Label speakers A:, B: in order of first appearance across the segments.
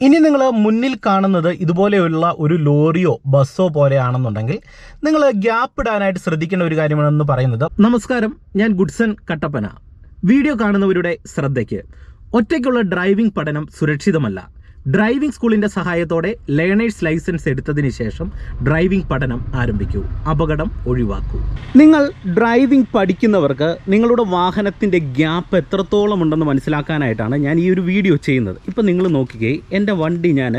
A: ഇനി നിങ്ങൾ മുന്നിൽ കാണുന്നത് ഇതുപോലെയുള്ള ഒരു ലോറിയോ ബസ്സോ പോലെയാണെന്നുണ്ടെങ്കിൽ നിങ്ങൾ ഗ്യാപ്പ് ഇടാനായിട്ട് ശ്രദ്ധിക്കേണ്ട ഒരു കാര്യമാണെന്ന് പറയുന്നത് നമസ്കാരം ഞാൻ ഗുഡ്സൺ കട്ടപ്പന. വീഡിയോ കാണുന്നവരുടെ ശ്രദ്ധയ്ക്ക്. ഒറ്റയ്ക്കുള്ള ഡ്രൈവിംഗ് പഠനം സുരക്ഷിതമല്ല. ഡ്രൈവിംഗ് സ്കൂളിന്റെ സഹായത്തോടെ ലേണേഴ്സ് ലൈസൻസ് എടുത്തതിന് ശേഷം ഡ്രൈവിംഗ് പഠനം ആരംഭിക്കൂ. അപകടം ഒഴിവാക്കൂ. നിങ്ങൾ ഡ്രൈവിംഗ് പഠിക്കുന്നവർക്ക് നിങ്ങളുടെ വാഹനത്തിന്റെ ഗ്യാപ്പ് എത്രത്തോളം ഉണ്ടെന്ന് മനസ്സിലാക്കാനായിട്ടാണ് ഞാൻ ഈ ഒരു വീഡിയോ ചെയ്യുന്നത്. ഇപ്പം നിങ്ങൾ നോക്കുകയെ എന്റെ വണ്ടി ഞാൻ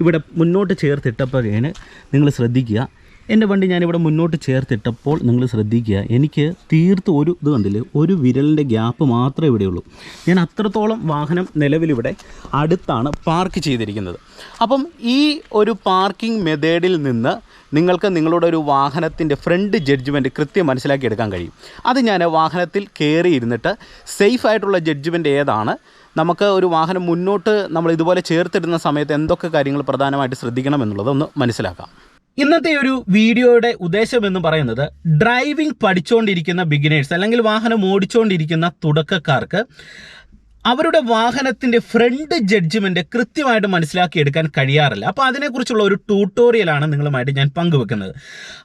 A: ഇവിടെ മുന്നോട്ട് ചേർത്തിട്ടപ്പോഴേന് നിങ്ങൾ ശ്രദ്ധിക്കുക. എന്റെ വണ്ടി ഞാനിവിടെ മുന്നോട്ട് ചേർത്തിട്ടപ്പോൾ നിങ്ങൾ ശ്രദ്ധിക്കുക എനിക്ക് തീർത്ത് ഒരു ഇത് കണ്ടില്ലേ ഒരു വിരലിന്റെ ഗ്യാപ്പ് മാത്രമേ ഇവിടെയുള്ളൂ ഞാൻ അത്രത്തോളം വാഹനം നിലവിലിവിടെ അടുത്താണ് പാർക്ക് ചെയ്തിരിക്കുന്നത്. അപ്പം ഈ ഒരു പാർക്കിംഗ് മെത്തേഡിൽ നിന്ന് നിങ്ങൾക്ക് നിങ്ങളുടെ ഒരു വാഹനത്തിന്റെ ഫ്രണ്ട് ജഡ്ജ്മെന്റ് കൃത്യം മനസ്സിലാക്കി എടുക്കാൻ കഴിയും. അത് ഞാൻ വാഹനത്തിൽ കയറി ഇരുന്നിട്ട് സേഫ് ആയിട്ടുള്ള ജഡ്ജ്മെന്റ് ഏതാണ് നമുക്ക് ഒരു വാഹനം മുന്നോട്ട് നമ്മൾ ഇതുപോലെ ചേർത്തിടുന്ന സമയത്ത് എന്തൊക്കെ കാര്യങ്ങൾ പ്രധാനമായിട്ട് ശ്രദ്ധിക്കണം എന്നുള്ളത് ഒന്ന് മനസ്സിലാക്കാം. ഇന്നത്തെ ഒരു വീഡിയോയുടെ ഉദ്ദേശം എന്ന് പറയുന്നത് ഡ്രൈവിംഗ് പഠിച്ചുകൊണ്ടിരിക്കുന്ന ബിഗിനേഴ്സ് അല്ലെങ്കിൽ വാഹനം ഓടിച്ചുകൊണ്ടിരിക്കുന്ന തുടക്കക്കാർക്ക് അവരുടെ വാഹനത്തിന്റെ ഫ്രണ്ട് ജഡ്ജ്മെന്റ് കൃത്യമായിട്ട് മനസ്സിലാക്കി എടുക്കാൻ കഴിയാറില്ല. അപ്പോൾ അതിനെക്കുറിച്ചുള്ള ഒരു ട്യൂട്ടോറിയലാണ് നിങ്ങളുമായിട്ട് ഞാൻ പങ്കുവെക്കുന്നത്.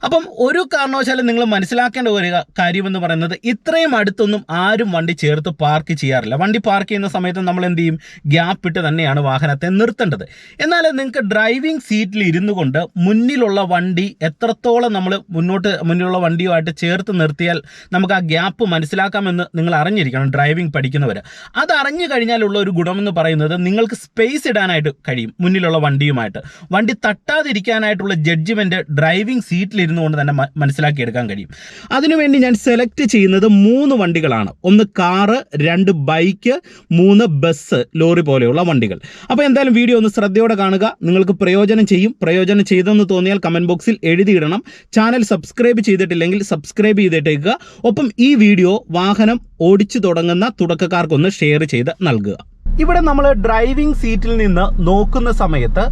A: അപ്പം ഒരു കാരണവശാലും നിങ്ങൾ മനസ്സിലാക്കേണ്ട ഒരു കാര്യമെന്ന് പറയുന്നത് ഇത്രയും അടുത്തൊന്നും ആരും വണ്ടി ചേർത്ത് പാർക്ക് ചെയ്യാറില്ല. വണ്ടി പാർക്ക് ചെയ്യുന്ന സമയത്ത് നമ്മൾ എന്ത് ചെയ്യും? ഗ്യാപ്പ് ഇട്ട് തന്നെയാണ് വാഹനത്തെ നിർത്തേണ്ടത്. എന്നാൽ നിങ്ങൾക്ക് ഡ്രൈവിംഗ് സീറ്റിൽ ഇരുന്നു കൊണ്ട് മുന്നിലുള്ള വണ്ടി എത്രത്തോളം നമ്മൾ മുന്നോട്ട് മുന്നിലുള്ള വണ്ടിയുമായിട്ട് ചേർത്ത് നിർത്തിയാൽ നമുക്ക് ആ ഗ്യാപ്പ് മനസ്സിലാക്കാമെന്ന് നിങ്ങൾ അറിഞ്ഞിരിക്കണം ഡ്രൈവിംഗ് പഠിക്കുന്നവർ അത് അറിഞ്ഞു കഴിഞ്ഞാലുള്ള ഒരു ഗുണമെന്ന് പറയുന്നത് നിങ്ങൾക്ക് സ്പേസ് ഇടാനായിട്ട് കഴിയും മുന്നിലുള്ള വണ്ടിയുമായിട്ട്. വണ്ടി തട്ടാതിരിക്കാനായിട്ടുള്ള ജഡ്ജ്മെന്റ് ഡ്രൈവിംഗ് സീറ്റിലിരുന്നു കൊണ്ട് തന്നെ മനസ്സിലാക്കിയെടുക്കാൻ കഴിയും. അതിനുവേണ്ടി ഞാൻ സെലക്ട് ചെയ്യുന്നത് മൂന്ന് വണ്ടികളാണ്. ഒന്ന് കാറ് രണ്ട് ബൈക്ക് മൂന്ന് ബസ് ലോറി പോലെയുള്ള വണ്ടികൾ. അപ്പോൾ എന്തായാലും വീഡിയോ ഒന്ന് ശ്രദ്ധയോടെ കാണുക. നിങ്ങൾക്ക് പ്രയോജനം ചെയ്യും. പ്രയോജനം ചെയ്തെന്ന് തോന്നിയാൽ കമന്റ് ബോക്സിൽ എഴുതിയിടണം. ചാനൽ സബ്സ്ക്രൈബ് ചെയ്തിട്ടില്ലെങ്കിൽ സബ്സ്ക്രൈബ് ചെയ്തിട്ടേക്കുക ഒപ്പം ഈ വീഡിയോ വാഹനം ഓടിച്ചു തുടങ്ങുന്ന തുടക്കക്കാർക്കൊന്ന് ഷെയർ ചെയ്ത് നൽകുക. ഇവിടെ നമ്മൾ ഡ്രൈവിംഗ് സീറ്റിൽ നിന്ന് നോക്കുന്ന സമയത്ത്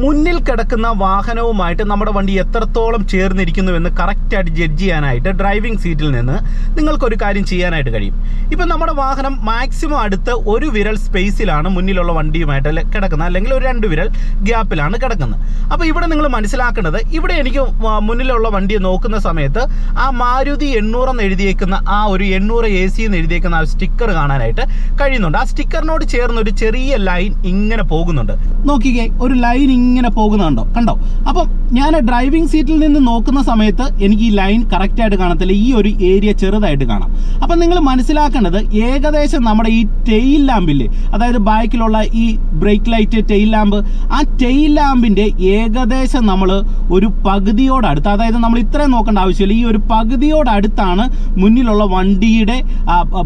A: മുന്നിൽ കിടക്കുന്ന വാഹനവുമായിട്ട് നമ്മുടെ വണ്ടി എത്രത്തോളം ചേർന്നിരിക്കുന്നുവെന്ന് കറക്റ്റായിട്ട് ജഡ്ജ് ചെയ്യാനായിട്ട് ഡ്രൈവിംഗ് സീറ്റിൽ നിന്ന് നിങ്ങൾക്കൊരു കാര്യം ചെയ്യാനായിട്ട് കഴിയും. ഇപ്പം നമ്മുടെ വാഹനം മാക്സിമം അടുത്ത് ഒരു വിരൽ സ്പേസിലാണ് മുന്നിലുള്ള വണ്ടിയുമായിട്ട് കിടക്കുന്നത്. അല്ലെങ്കിൽ ഒരു രണ്ട് വിരൽ ഗ്യാപ്പിലാണ് കിടക്കുന്നത്. അപ്പോൾ ഇവിടെ നിങ്ങൾ മനസ്സിലാക്കേണ്ടത് ഇവിടെ എനിക്ക് മുന്നിലുള്ള വണ്ടിയെ നോക്കുന്ന സമയത്ത് ആ മാരുതി എണ്ണൂറെന്ന് എഴുതിയേക്കുന്ന ആ ഒരു എണ്ണൂറ് എ സി എന്ന് എഴുതിയേക്കുന്ന ആ സ്റ്റിക്കർ കാണാനായിട്ട് കഴിയുന്നുണ്ട്. ആ സ്റ്റിക്കറിനോട് ചേർന്ന് ഒരു ചെറിയ ലൈൻ ഇങ്ങനെ പോകുന്നുണ്ട്. നോക്കിക്കേ ഒരു ലൈൻ ഇങ്ങനെ പോകുന്നുണ്ടോ? കണ്ടോ? അപ്പം ഞാൻ ഡ്രൈവിംഗ് സീറ്റിൽ നിന്ന് നോക്കുന്ന സമയത്ത് എനിക്ക് ഈ ലൈൻ കറക്റ്റായിട്ട് കാണത്തില്ല. ഈ ഒരു ഏരിയ ചെറുതായിട്ട് കാണാം. അപ്പം നിങ്ങൾ മനസ്സിലാക്കേണ്ടത് ഏകദേശം നമ്മുടെ ഈ ടെയിൽ ലാമ്പില്ലേ അതായത് ബാക്കിലുള്ള ഈ ബ്രേക്ക് ലൈറ്റ് ടെയിൽ ലാമ്പ് ആ ടെയിൽ ലാമ്പിന്റെ ഏകദേശം നമ്മൾ ഒരു പകുതിയോടടുത്ത് അതായത് നമ്മൾ ഇത്രയും നോക്കേണ്ട ആവശ്യമില്ല. ഈ ഒരു പകുതിയോടടുത്താണ് മുന്നിലുള്ള വണ്ടിയുടെ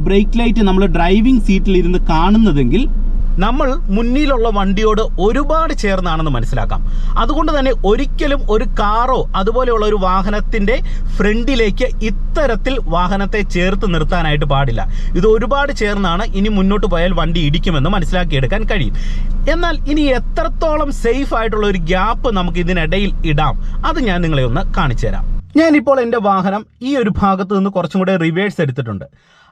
A: ബ്രേക്ക് ലൈറ്റ് നമ്മൾ ഡ്രൈവിംഗ് സീറ്റിൽ ഇരുന്ന് കാണുന്നതെങ്കിൽ നമ്മൾ മുന്നിലുള്ള വണ്ടിയോട് ഒരുപാട് ചേർന്നാണെന്ന് മനസ്സിലാക്കാം. അതുകൊണ്ട് തന്നെ ഒരിക്കലും ഒരു കാറോ അതുപോലെയുള്ള ഒരു വാഹനത്തിന്റെ ഫ്രണ്ടിലേക്ക് ഇത്തരത്തിൽ വാഹനത്തെ ചേർത്ത് നിർത്താനായിട്ട് പാടില്ല. ഇത് ഒരുപാട് ചേർന്നാണ് ഇനി മുന്നോട്ട് പോയാൽ വണ്ടി ഇടിക്കുമെന്ന് മനസ്സിലാക്കിയെടുക്കാൻ കഴിയും. എന്നാൽ ഇനി എത്രത്തോളം സേഫ് ആയിട്ടുള്ള ഒരു ഗ്യാപ്പ് നമുക്ക് ഇതിനിടയിൽ ഇടാം അത് ഞാൻ നിങ്ങളെ ഒന്ന് കാണിച്ചു തരാം ഞാനിപ്പോൾ എന്റെ വാഹനം ഈ ഒരു ഭാഗത്ത് നിന്ന് കുറച്ചും കൂടെ റിവേഴ്സ് എടുത്തിട്ടുണ്ട്.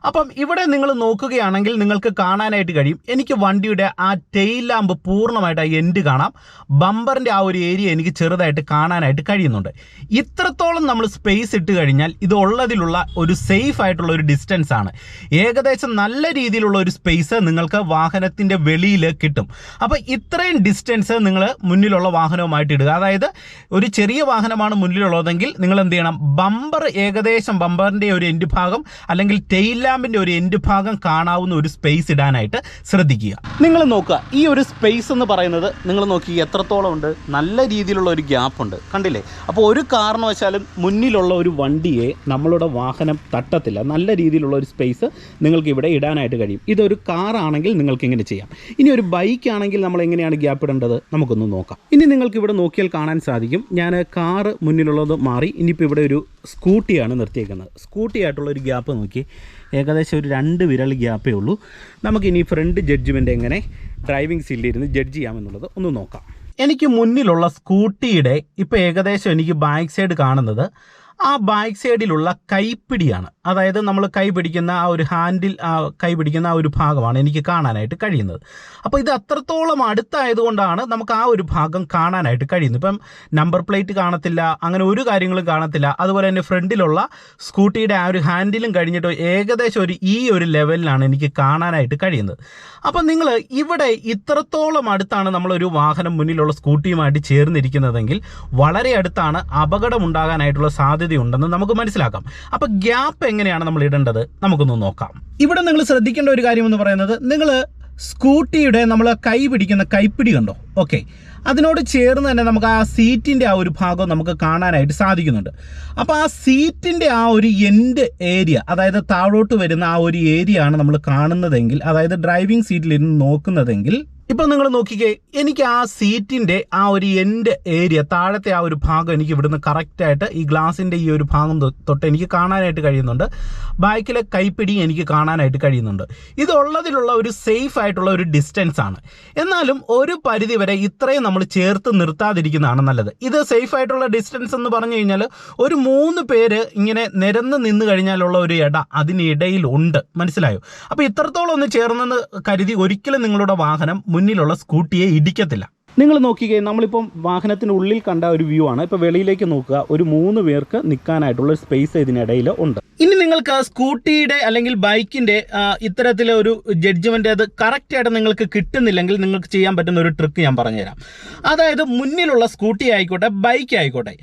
A: അപ്പം ഇവിടെ നിങ്ങൾ നോക്കുകയാണെങ്കിൽ നിങ്ങൾക്ക് കാണാനായിട്ട് കഴിയും. എനിക്ക് വണ്ടിയുടെ ആ ടെയിൽ ലാമ്പ് പൂർണമായിട്ട് ആ എൻഡ് കാണാം. ബമ്പറിന്റെ ആ ഒരു ഏരിയ എനിക്ക് ചെറുതായിട്ട് കാണാനായിട്ട് കഴിയുന്നുണ്ട്. ഇത്രത്തോളം നമ്മൾ സ്പേസ് ഇട്ട് കഴിഞ്ഞാൽ ഇത് ഉള്ളതിലുള്ള ഒരു സേഫ് ആയിട്ടുള്ള ഒരു ഡിസ്റ്റൻസ് ആണ്. ഏകദേശം നല്ല രീതിയിലുള്ള ഒരു സ്പേസ് നിങ്ങൾക്ക് വാഹനത്തിന്റെ വെളിയിൽ കിട്ടും. അപ്പോൾ ഇത്രയും ഡിസ്റ്റൻസ് നിങ്ങൾ മുന്നിലുള്ള വാഹനവുമായിട്ട് ഇടുക. അതായത് ഒരു ചെറിയ വാഹനമാണ് മുന്നിലുള്ളതെങ്കിൽ നിങ്ങൾ എന്ത് ചെയ്യണം? ബമ്പർ ഏകദേശം ബമ്പറിന്റെ ഒരു എൻഡ് ഭാഗം അല്ലെങ്കിൽ ടെയിൽ ലാമ്പിന്റെ ഒരു എൻഡ് ഭാഗം കാണാവുന്ന ഒരു സ്പേസ് ഇടാനായിട്ട് ശ്രദ്ധിക്കുക. നിങ്ങൾ നോക്കുക ഈ ഒരു സ്പേസ് എന്ന് പറയുന്നത് നിങ്ങൾ നോക്കി എത്രത്തോളം ഉണ്ട്? നല്ല രീതിയിലുള്ള ഒരു ഗ്യാപ്പ് ഉണ്ട്. കണ്ടില്ലേ? അപ്പോൾ ഒരു കാരണവശാലും മുന്നിലുള്ള ഒരു വണ്ടിയെ നമ്മളുടെ വാഹനം തട്ടത്തില്ല. നല്ല രീതിയിലുള്ള ഒരു സ്പേസ് നിങ്ങൾക്ക് ഇവിടെ ഇടാനായിട്ട് കഴിയും. ഇതൊരു കാറാണെങ്കിൽ നിങ്ങൾക്ക് ഇങ്ങനെ ചെയ്യാം. ഇനി ഒരു ബൈക്ക് ആണെങ്കിൽ നമ്മൾ എങ്ങനെയാണ് ഗ്യാപ്പ് ഇടേണ്ടത്? നമുക്കൊന്ന് നോക്കാം. ഇനി നിങ്ങൾക്ക് ഇവിടെ നോക്കിയാൽ കാണാൻ സാധിക്കും. ഞാൻ കാറ് മുന്നിലുള്ളത് മാറി. ഇനിയിപ്പോൾ ഇവിടെ ഒരു സ്കൂട്ടിയാണ് നിർത്തിയേക്കുന്നത്. സ്കൂട്ടി ആയിട്ടുള്ള ഒരു ഗ്യാപ്പ് നോക്കി. ഏകദേശം ഒരു രണ്ട് വിരൽ ഗ്യാപ്പേ ഉള്ളൂ. നമുക്കിനി ഫ്രണ്ട് ജഡ്ജ്മെന്റ് എങ്ങനെ ഡ്രൈവിംഗ് സീറ്റിൽ ഇരുന്ന് ജഡ്ജ് ചെയ്യാമെന്നുള്ളത് ഒന്ന് നോക്കാം. എനിക്ക് മുന്നിലുള്ള സ്കൂട്ടിയുടെ ഇപ്പോൾ ഏകദേശം എനിക്ക് ബാക്ക് സൈഡ് കാണുന്നത് ആ ബാക്ക് സൈഡിലുള്ള കൈപ്പിടിയാണ്. അതായത് നമ്മൾ കൈ പിടിക്കുന്ന ആ ഒരു ഹാൻഡിൽ ആ കൈ പിടിക്കുന്ന ആ ഒരു ഭാഗമാണ് എനിക്ക് കാണാനായിട്ട് കഴിയുന്നത്. അപ്പോൾ ഇത് അത്രത്തോളം അടുത്തായതുകൊണ്ടാണ് നമുക്ക് ആ ഒരു ഭാഗം കാണാനായിട്ട് കഴിയുന്നത്. ഇപ്പം നമ്പർ പ്ലേറ്റ് കാണത്തില്ല അങ്ങനെ ഒരു കാര്യങ്ങളും കാണത്തില്ല. അതുപോലെ തന്നെ ഫ്രണ്ടിലുള്ള സ്കൂട്ടിയുടെ ആ ഒരു ഹാൻഡിലും കഴിഞ്ഞിട്ട് ഏകദേശം ഒരു ഈ ഒരു ലെവലിലാണ് എനിക്ക് കാണാനായിട്ട് കഴിയുന്നത്. അപ്പം നിങ്ങൾ ഇവിടെ ഇത്രത്തോളം അടുത്താണ് നമ്മളൊരു വാഹനം മുന്നിലുള്ള സ്കൂട്ടിയുമായിട്ട് ചേർന്നിരിക്കുന്നതെങ്കിൽ വളരെ അടുത്താണ് അപകടം ഉണ്ടാകാനായിട്ടുള്ള സാധ്യതയുണ്ടെന്ന് നമുക്ക് മനസ്സിലാക്കാം. അപ്പോൾ ഗ്യാപ്പ് എങ്ങനെയാണ് നമ്മൾ ഇടേണ്ടത്? നമുക്കൊന്ന് നോക്കാം. ഇവിടെ നിങ്ങൾ ശ്രദ്ധിക്കേണ്ട ഒരു കാര്യം എന്ന് പറയുന്നത് നിങ്ങൾ സ്കൂട്ടിയുടെ നമ്മൾ കൈ പിടിക്കുന്ന കൈപ്പിടി കണ്ടോ? ഓക്കെ അതിനോട് ചേർന്ന് തന്നെ നമുക്ക് ആ സീറ്റിന്റെ ആ ഒരു ഭാഗം നമുക്ക് കാണാനായിട്ട് സാധിക്കുന്നുണ്ട്. അപ്പോൾ ആ സീറ്റിന്റെ ആ ഒരു എൻഡ് ഏരിയ അതായത് താഴോട്ട് വരുന്ന ആ ഒരു ഏരിയ ആണ് നമ്മൾ കാണുന്നതെങ്കിൽ അതായത് ഡ്രൈവിംഗ് സീറ്റിലിരുന്ന് നോക്കുന്നതെങ്കിൽ ഇപ്പം നിങ്ങൾ നോക്കിക്കേ എനിക്ക് ആ സീറ്റിന്റെ ആ ഒരു എന്റെ ഏരിയ താഴത്തെ ആ ഒരു ഭാഗം എനിക്ക് ഇവിടുന്ന് കറക്റ്റായിട്ട് ഈ ഗ്ലാസിന്റെ ഈ ഒരു ഭാഗം തൊട്ട് എനിക്ക് കാണാനായിട്ട് കഴിയുന്നുണ്ട്. ബാക്കിലെ കൈപ്പിടി എനിക്ക് കാണാനായിട്ട് കഴിയുന്നുണ്ട്. ഇതുള്ളതിലുള്ള ഒരു സേഫ് ആയിട്ടുള്ള ഒരു ഡിസ്റ്റൻസ് ആണ്. എന്നാലും ഒരു പരിധി വരെ ഇത്രയും നമ്മൾ ചേർത്ത് നിർത്താതിരിക്കുന്നതാണ് നല്ലത്. ഇത് സേഫ് ആയിട്ടുള്ള ഡിസ്റ്റൻസ് എന്ന് പറഞ്ഞു കഴിഞ്ഞാൽ ഒരു മൂന്ന് പേര് ഇങ്ങനെ നിരന്ന് നിന്ന് കഴിഞ്ഞാലുള്ള ഒരു ഇട അതിനിടയിൽ ഉണ്ട് മനസ്സിലായോ? അപ്പോൾ ഇത്രത്തോളം ഒന്ന് ചേർന്നെന്ന് കരുതി ഒരിക്കലും നിങ്ങളുടെ വാഹനം മുന്നിലുള്ള സ്കൂട്ടിയെ ഇടിക്കത്തില്ല. നിങ്ങൾ നോക്കിക്കേ നമ്മളിപ്പം വാഹനത്തിന്റെ ഉള്ളിൽ കണ്ട ഒരു വ്യൂ ആണ്. ഇപ്പോൾ വെളിയിലേക്ക് നോക്കുക ഒരു മൂന്ന് പേർക്ക് നിൽക്കാനായിട്ടുള്ള സ്പേസ് ഇതിനിടയിൽ ഉണ്ട്. ഇനി നിങ്ങൾക്ക് സ്കൂട്ടിയുടെ അല്ലെങ്കിൽ ബൈക്കിന്റെ ഇത്തരത്തിലെ ഒരു ജഡ്ജ്മെന്റ് അത് കറക്റ്റ് ആയിട്ട് നിങ്ങൾക്ക് കിട്ടുന്നില്ലെങ്കിൽ നിങ്ങൾക്ക് ചെയ്യാൻ പറ്റുന്ന ഒരു ട്രിക്ക് ഞാൻ പറഞ്ഞുതരാം. അതായത് മുന്നിലുള്ള സ്കൂട്ടി ആയിക്കോട്ടെ ബൈക്ക് ആയിക്കോട്ടെ.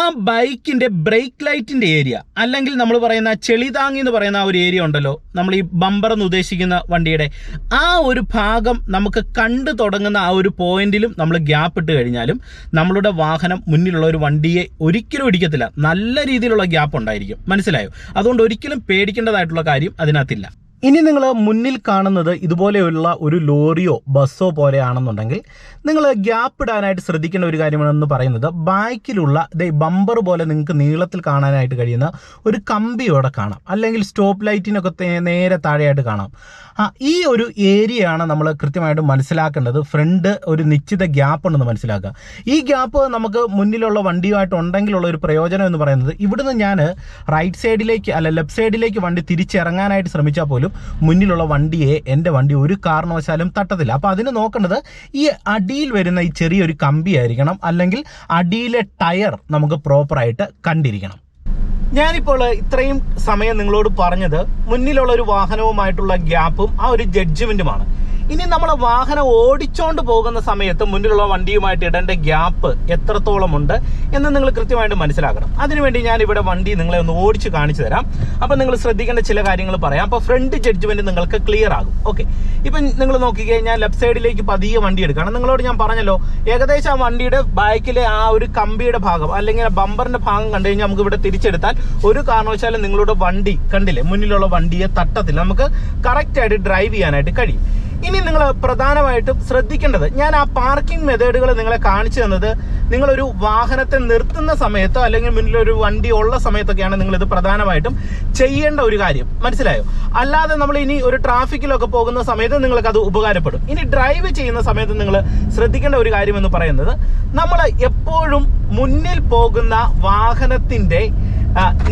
A: ആ ബൈക്കിന്റെ ബ്രേക്ക് ലൈറ്റിന്റെ ഏരിയ അല്ലെങ്കിൽ നമ്മൾ പറയുന്ന ചെളിതാങ്ങി എന്ന് പറയുന്ന ആ ഒരു ഏരിയ ഉണ്ടല്ലോ നമ്മൾ ഈ ബമ്പർ എന്ന് ഉദ്ദേശിക്കുന്ന വണ്ടിയുടെ ആ ഒരു ഭാഗം നമുക്ക് കണ്ടു തുടങ്ങുന്ന ആ ഒരു പോയിന്റിലും നമ്മൾ ഗ്യാപ്പ് ഇട്ട് കഴിഞ്ഞാലും നമ്മളുടെ വാഹനം മുന്നിലുള്ള ഒരു വണ്ടിയെ ഒരിക്കലും ഇടിക്കത്തില്ല. നല്ല രീതിയിലുള്ള ഗ്യാപ്പ് ഉണ്ടായിരിക്കും. മനസ്സിലായോ? അതുകൊണ്ട് ഒരിക്കലും പേടിക്കേണ്ടതായിട്ടുള്ള കാര്യം അതിനകത്തില്ല. ഇനി നിങ്ങൾ മുന്നിൽ കാണുന്നത് ഇതുപോലെയുള്ള ഒരു ലോറിയോ ബസ്സോ പോലെയാണെന്നുണ്ടെങ്കിൽ നിങ്ങൾ ഗ്യാപ്പ് ഇടാനായിട്ട് ശ്രദ്ധിക്കേണ്ട ഒരു കാര്യമാണെന്ന് പറയുന്നത് ബാക്കിലുള്ള ദേ ബമ്പർ പോലെ നിങ്ങൾക്ക് നീളത്തിൽ കാണാനായിട്ട് കഴിയുന്ന ഒരു കമ്പിയോടെ കാണാം. അല്ലെങ്കിൽ സ്റ്റോപ്പ് ലൈറ്റിനൊക്കെ നേരെ താഴെയായിട്ട് കാണാം. ആ ഈ ഒരു ഏരിയയാണ് നമ്മൾ കൃത്യമായിട്ട് മനസ്സിലാക്കേണ്ടത്. ഫ്രണ്ട് ഒരു നിശ്ചിത ഗ്യാപ്പ് ഉണ്ടെന്ന് മനസ്സിലാക്കുക. ഈ ഗ്യാപ്പ് നമുക്ക് മുന്നിലുള്ള വണ്ടിയുമായിട്ട് ഉണ്ടെങ്കിലുള്ള ഒരു പ്രയോജനം എന്ന് പറയുന്നത് ഇവിടുന്ന് ഞാൻ റൈറ്റ് സൈഡിലേക്ക് അല്ല ലെഫ്റ്റ് സൈഡിലേക്ക് വണ്ടി തിരിച്ചിറങ്ങാനായിട്ട് ശ്രമിച്ചാൽ പോലും മുന്നിലുള്ള വണ്ടിയെ എന്റെ വണ്ടി ഒരു കാരണവശാലും തട്ടത്തില്ല. അപ്പോൾ അതിന് നോക്കേണ്ടത് ഈ അടിയിൽ വരുന്ന ഈ ചെറിയൊരു കമ്പി ആയിരിക്കണം. അല്ലെങ്കിൽ അടിയിലെ ടയർ നമുക്ക് പ്രോപ്പറായിട്ട് കണ്ടിരിക്കണം. ഞാനിപ്പോൾ ഇത്രയും സമയം നിങ്ങളോട് പറഞ്ഞത് മുന്നിലുള്ള ഒരു വാഹനവുമായിട്ടുള്ള ഗ്യാപ്പും ആ ഒരു ജഡ്ജ്മെന്റുമാണ്. ഇനി നമ്മൾ വാഹനം ഓടിച്ചോണ്ട് പോകുന്ന സമയത്ത് മുന്നിലുള്ള വണ്ടിയുമായിട്ട് ഇടേണ്ട ഗ്യാപ്പ് എത്രത്തോളം ഉണ്ട് എന്ന് നിങ്ങൾ കൃത്യമായിട്ട് മനസ്സിലാക്കണം. അതിനുവേണ്ടി ഞാൻ ഇവിടെ വണ്ടി നിങ്ങളെ ഒന്ന് ഓടിച്ച് കാണിച്ചു തരാം. അപ്പം നിങ്ങൾ ശ്രദ്ധിക്കേണ്ട ചില കാര്യങ്ങൾ പറയാം. അപ്പോൾ ഫ്രണ്ട് ജഡ്ജ്മെന്റ് നിങ്ങൾക്ക് ക്ലിയർ ആകും. ഓക്കെ. ഇപ്പം നിങ്ങൾ നോക്കിക്കഴിഞ്ഞാൽ ലെഫ്റ്റ് സൈഡിലേക്ക് പതിയെ വണ്ടി എടുക്കണം നിങ്ങളോട് ഞാൻ പറഞ്ഞല്ലോ ഏകദേശം ആ വണ്ടിയുടെ ബാക്കിലെ ആ ഒരു കമ്പിയുടെ ഭാഗം അല്ലെങ്കിൽ ബമ്പറിന്റെ ഭാഗം കണ്ടു കഴിഞ്ഞാൽ നമുക്ക് ഇവിടെ തിരിച്ചെടുത്താൽ ഒരു കാരണവശാലും നിങ്ങളുടെ വണ്ടി കണ്ടില്ലേ മുന്നിലുള്ള വണ്ടിയെ തട്ടത്തിൽ നമുക്ക് കറക്റ്റായിട്ട് ഡ്രൈവ് ചെയ്യാനായിട്ട് കഴിയും. ഇനി നിങ്ങൾ പ്രധാനമായിട്ടും ശ്രദ്ധിക്കേണ്ടത് ഞാൻ ആ പാർക്കിംഗ് മെത്തേഡുകൾ നിങ്ങളെ കാണിച്ചു തന്നത് നിങ്ങളൊരു വാഹനത്തെ നിർത്തുന്ന സമയത്തോ അല്ലെങ്കിൽ മുന്നിലൊരു വണ്ടി ഉള്ള സമയത്തൊക്കെയാണ് നിങ്ങളിത് പ്രധാനമായിട്ടും ചെയ്യേണ്ട ഒരു കാര്യം. മനസ്സിലായോ? അല്ലാതെ നമ്മൾ ഇനി ഒരു ട്രാഫിക്കിലൊക്കെ പോകുന്ന സമയത്ത് നിങ്ങൾക്ക് അത് ഉപകാരപ്പെടും. ഇനി ഡ്രൈവ് ചെയ്യുന്ന സമയത്ത് നിങ്ങൾ ശ്രദ്ധിക്കേണ്ട ഒരു കാര്യം എന്ന് പറയുന്നത് നമ്മൾ എപ്പോഴും മുന്നിൽ പോകുന്ന വാഹനത്തിന്റെ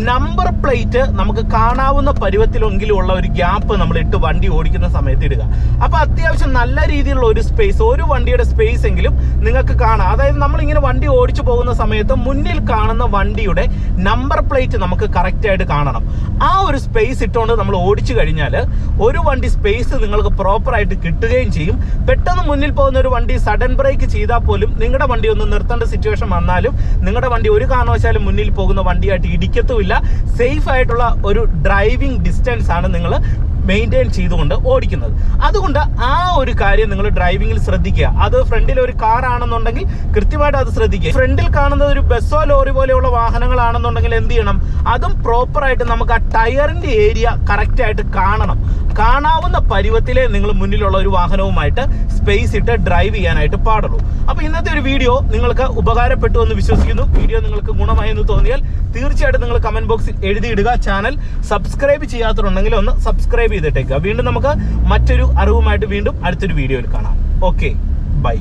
A: നമ്പർ പ്ലേറ്റ് നമുക്ക് കാണാവുന്ന പരുവത്തിലെങ്കിലും ഉള്ള ഒരു ഗ്യാപ്പ് നമ്മൾ ഇട്ട് വണ്ടി ഓടിക്കുന്ന സമയത്ത് ഇടുക. അപ്പോൾ അത്യാവശ്യം നല്ല രീതിയിലുള്ള ഒരു സ്പേസ് ഒരു വണ്ടിയുടെ സ്പേസ് എങ്കിലും നിങ്ങൾക്ക് കാണാം. അതായത് നമ്മൾ ഇങ്ങനെ വണ്ടി ഓടിച്ചു പോകുന്ന സമയത്ത് മുന്നിൽ കാണുന്ന വണ്ടിയുടെ നമ്പർ പ്ലേറ്റ് നമുക്ക് കറക്റ്റായിട്ട് കാണണം. ആ ഒരു സ്പേസ് ഇട്ടുകൊണ്ട് നമ്മൾ ഓടിച്ചു കഴിഞ്ഞാൽ ഒരു വണ്ടി സ്പേസ് നിങ്ങൾക്ക് പ്രോപ്പറായിട്ട് കിട്ടുകയും ചെയ്യും. പെട്ടെന്ന് മുന്നിൽ പോകുന്ന ഒരു വണ്ടി സഡൻ ബ്രേക്ക് ചെയ്താൽ പോലും നിങ്ങളുടെ വണ്ടി ഒന്ന് നിർത്തേണ്ട സിറ്റുവേഷൻ വന്നാലും നിങ്ങളുടെ വണ്ടി ഒരു കാരണവശാലും മുന്നിൽ പോകുന്ന വണ്ടിയായിട്ട് ഇടിക്കത്തുമില്ല സേഫ് ആയിട്ടുള്ള ഒരു ഡ്രൈവിംഗ് ഡിസ്റ്റൻസ് ആണ് നിങ്ങൾ മെയിന്റെയിൻ ചെയ്തുകൊണ്ട് ഓടിക്കുന്നത്. അതുകൊണ്ട് ആ ഒരു കാര്യം നിങ്ങൾ ഡ്രൈവിങ്ങിൽ ശ്രദ്ധിക്കുക. അത് ഫ്രണ്ടിൽ ഒരു കാർ ആണെന്നുണ്ടെങ്കിൽ കൃത്യമായിട്ട് അത് ശ്രദ്ധിക്കുക. ഫ്രണ്ടിൽ കാണുന്നത് ഒരു ബസ്സോ ലോറി പോലെയുള്ള വാഹനങ്ങളാണെന്നുണ്ടെങ്കിൽ എന്ത് ചെയ്യണം? അതും പ്രോപ്പറായിട്ട് നമുക്ക് ആ ടയറിന്റെ ഏരിയ കറക്റ്റായിട്ട് കാണണം. കാണാവുന്ന പരുവത്തിലെ നിങ്ങൾ മുന്നിലുള്ള ഒരു വാഹനവുമായിട്ട് സ്പേസ് ഇട്ട് ഡ്രൈവ് ചെയ്യാനായിട്ട് പാടുള്ളൂ. അപ്പൊ ഇന്നത്തെ ഒരു വീഡിയോ നിങ്ങൾക്ക് ഉപകാരപ്പെട്ടു എന്ന് വിശ്വസിക്കുന്നു. വീഡിയോ നിങ്ങൾക്ക് ഗുണമായി എന്ന് തോന്നിയാൽ തീർച്ചയായിട്ടും നിങ്ങൾ കമന്റ് ബോക്സിൽ എഴുതിയിടുക. ചാനൽ സബ്സ്ക്രൈബ് ചെയ്യാത്തതുണ്ടെങ്കിൽ ഒന്ന് സബ്സ്ക്രൈബ് ചെയ്തിട്ടേക്കുക വീണ്ടും നമുക്ക് മറ്റൊരു അറിവുമായിട്ട് വീണ്ടും അടുത്തൊരു വീഡിയോയിൽ കാണാം. Okay bye